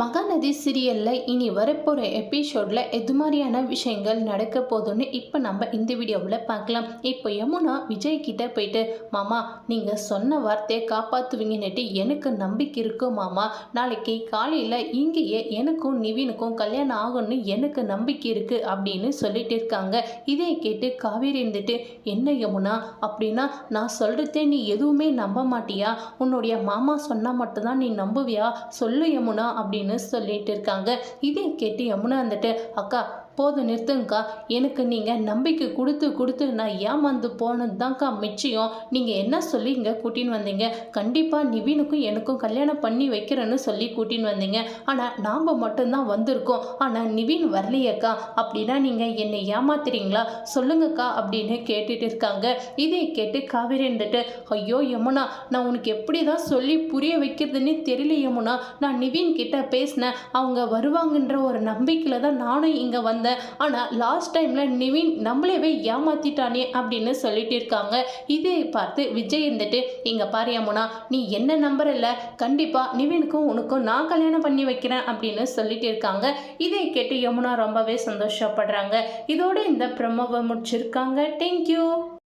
மகாநதி சீரியலில் இனி வரப்போகிற எபிசோடில் எது மாதிரியான விஷயங்கள் நடக்க போகுதுன்னு இப்போ நம்ம இந்த வீடியோவில் பார்க்கலாம். இப்போ யமுனா விஜய் கிட்ட போயிட்டு மாமா நீங்கள் சொன்ன வார்த்தையை காப்பாற்றுவீங்கன்னுட்டு எனக்கு நம்பிக்கை இருக்கும் மாமா. நாளைக்கு காலையில் இங்கேயே எனக்கும் நிவினுக்கும் கல்யாணம் ஆகும்னு எனக்கு நம்பிக்கை இருக்குது அப்படின்னு சொல்லிட்டு இருக்காங்க. இதை கேட்டு காவேரி இருந்துட்டு என்ன யமுனா அப்படின்னா நான் சொல்கிறதே நீ எதுவுமே நம்ப மாட்டியா? உன்னுடைய மாமா சொன்னால் மட்டும்தான் நீ நம்புவியா? சொல்லு யமுனா அப்படின்னு சொல்லிட்டு இருக்காங்க. இதை கேட்டு யமுனா வந்துட்டு அக்கா போதும் நிறுத்துங்கக்கா. எனக்கு நீங்கள் நம்பிக்கை கொடுத்து கொடுத்து நான் ஏமாந்து போனது தான்க்கா மிச்சம். நீங்கள் என்ன சொல்லி இங்கே கூட்டின்னு வந்தீங்க? கண்டிப்பாக நிவினுக்கும் எனக்கும் கல்யாணம் பண்ணி வைக்கிறேன்னு சொல்லி கூட்டின்னு வந்தீங்க. ஆனால் நாம் மட்டும்தான் வந்திருக்கோம். ஆனால் நிவின் வரலையேக்கா. அப்படின்னா நீங்கள் என்னை ஏமாத்துறீங்களா? சொல்லுங்கக்கா அப்படின்னு கேட்டுட்டு இருக்காங்க. இதை கேட்டு காவேரி இருந்துட்டு ஐயோ யமுனா நான் உனக்கு எப்படி தான் சொல்லி புரிய வைக்கிறதுன்னு தெரியல யமுனா. நான் நிவின் கிட்ட பேசினேன். அவங்க வருவாங்கன்ற ஒரு நம்பிக்கையில் தான் நானும் இங்கே வந்தேன். ஆனால் லாஸ்ட் டைமில் நிவின் நம்மளேவே ஏமாத்திட்டானே அப்படின்னு சொல்லிட்டு இருக்காங்க. இதை பார்த்து விஜய் இருந்துட்டு இங்கே பாரு யமுனா நீ என்ன நம்பர் இல்லை கண்டிப்பாக நிவினுக்கும் உனக்கும் நான் கல்யாணம் பண்ணி வைக்கிறேன் அப்படின்னு சொல்லிட்டு இருக்காங்க. இதை கேட்டு யமுனா ரொம்பவே சந்தோஷப்படுறாங்க. இதோட இந்த பிரம்மவை முடிச்சிருக்காங்க. தேங்க்யூ